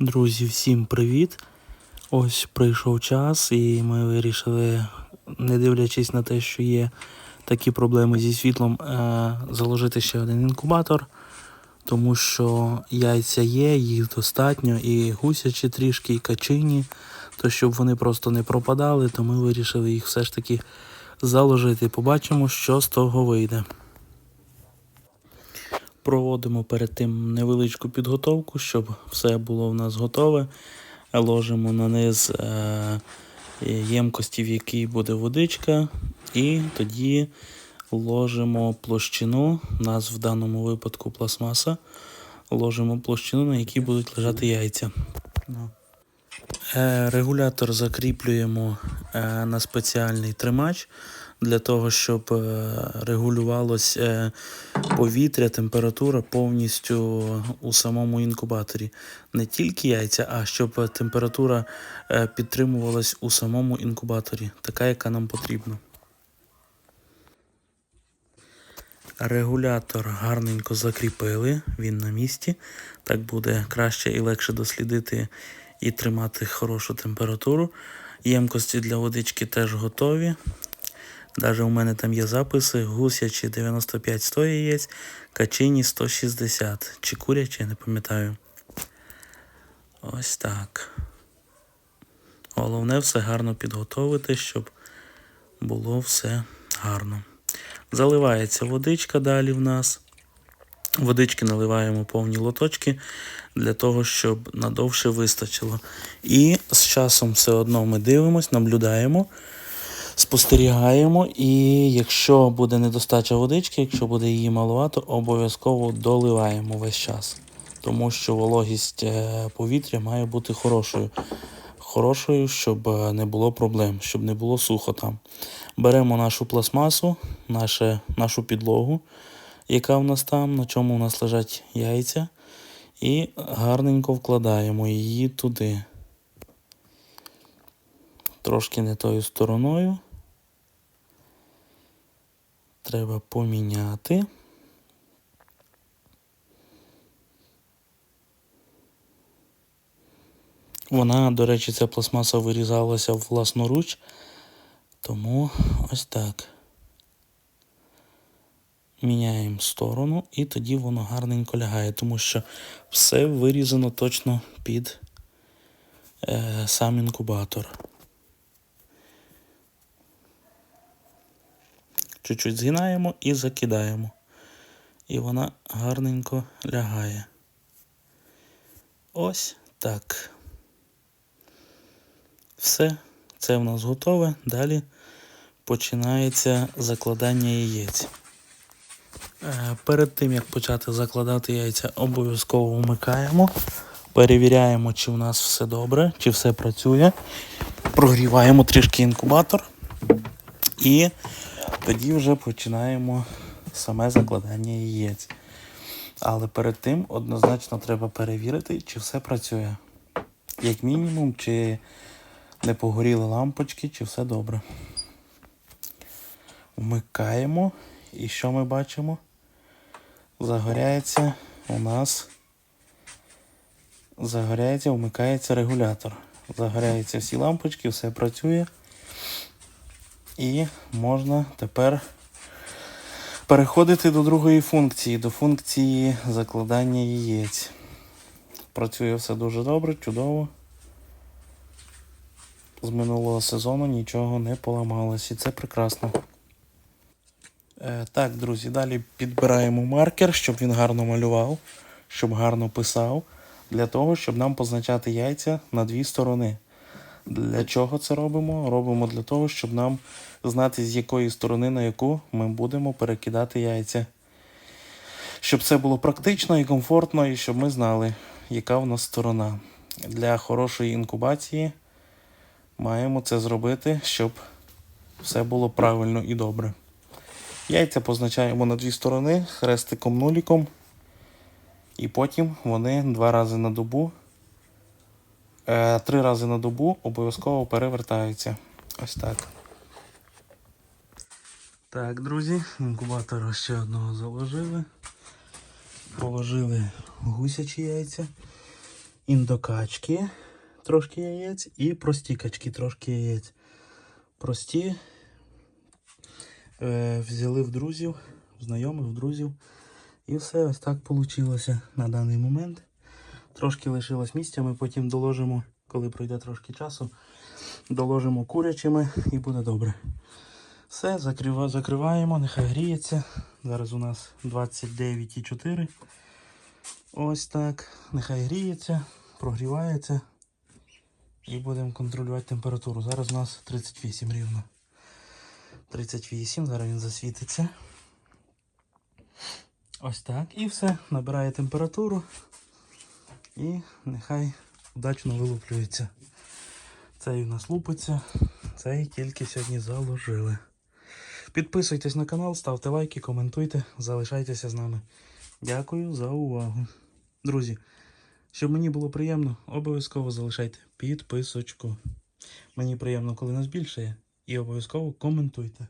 Друзі, всім привіт! Ось прийшов час, і ми вирішили, не дивлячись на те, що є такі проблеми зі світлом, е, заложити ще один інкубатор, тому що яйця є, їх достатньо, і гусячі трішки, і качині. То щоб вони просто не пропадали, то ми вирішили їх все ж таки заложити. Побачимо, що з того вийде. Проводимо перед тим невеличку підготовку, щоб все було в нас готове. Ложимо на низ е, ємкості, в якій буде водичка, і тоді ложимо площину, у нас в даному випадку пластмаса, ложимо площину, на якій будуть лежати яйця. Е, Регулятор закріплюємо е, на спеціальний тримач для того, щоб е, регулювалось е, повітря, температура повністю у самому інкубаторі. Не тільки яйця, а щоб температура е, підтримувалась у самому інкубаторі, така, яка нам потрібна. Регулятор гарненько закріпили, він на місці. Так буде краще і легше дослідити і тримати хорошу температуру. Ємкості для водички теж готові. Даже у мене там є записи: гусячі 95-100 яєць, качині 160 чи курячі, не пам'ятаю. Ось так. Головне все гарно підготовити, щоб було все гарно. Заливається водичка далі в нас. Водички наливаємо повні лоточки для того, щоб надовше вистачило. І з часом все одно ми дивимось, наблюдаємо, спостерігаємо. І якщо буде недостача водички, якщо буде її маловато, обов'язково доливаємо весь час. Тому що вологість е, повітря має бути хорошою. Хорошою, щоб е, не було проблем, щоб не було сухо там. Беремо нашу пластмасу, наше, нашу підлогу, яка в нас там, на чому у нас лежать яйця, і гарненько вкладаємо її туди. Трошки не тою стороною. Треба поміняти. Вона, до речі, ця пластмаса вирізалася власноруч, тому ось так. Міняємо сторону і тоді воно гарненько лягає, тому що все вирізано точно під е, сам інкубатор. Чуть-чуть згинаємо і закидаємо. І вона гарненько лягає. Ось так. Все, це в нас готове. Далі починається закладання яєць. Е, Перед тим як почати закладати яйця, обов'язково вмикаємо. Перевіряємо, чи у нас все добре, чи все працює. Прогріваємо трішки інкубатор. І тоді вже починаємо саме закладання яєць. Але перед тим однозначно треба перевірити, чи все працює. Як мінімум, чи не погоріли лампочки, чи все добре. Вмикаємо. І що ми бачимо? Загоряється у нас. Загоряється, вмикається регулятор. Загоряються всі лампочки, все працює. І можна тепер переходити до другої функції, до функції закладання яєць. Працює все дуже добре, чудово. З минулого сезону нічого не поламалось, і це прекрасно. Е, так, друзі, далі підбираємо маркер, щоб він гарно малював, щоб гарно писав, для того, щоб нам позначати яйця на дві сторони. Для чого це робимо? Робимо для того, щоб нам знати, з якої сторони на яку ми будемо перекидати яйця. Щоб це було практично і комфортно, і щоб ми знали, яка в нас сторона. Для хорошої інкубації маємо це зробити, щоб все було правильно і добре. Яйця позначаємо на дві сторони хрестиком нуліком. І потім вони два рази на добу, три рази на добу обов'язково перевертаються. Ось так. Так, друзі, інкубатора ще одного заложили. Положили гусячі яйця. індокачки, трошки яєць, і прості качки, трошки яєць. Прості е, взяли в друзів, знайомих, в друзів. І все ось так вийшло на даний момент. Трошки лишилось місця, ми потім доложимо, коли пройде трошки часу, доложимо курячими і буде добре. Все, закрива, закриваємо, нехай гріється. Зараз у нас 29,4. Ось так. Нехай гріється, прогрівається. І будемо контролювати температуру. Зараз у нас 38 рівно. 38, зараз він засвітиться. Ось так. І все. Набирає температуру. І нехай удачно вилуплюється. Цей у нас лупиться. Цей тільки сьогодні заложили. Підписуйтесь на канал, ставте лайки, коментуйте, залишайтеся з нами. Дякую за увагу. Друзі, щоб мені було приємно, обов'язково залишайте підписочку. Мені приємно, коли нас більше є. І обов'язково коментуйте.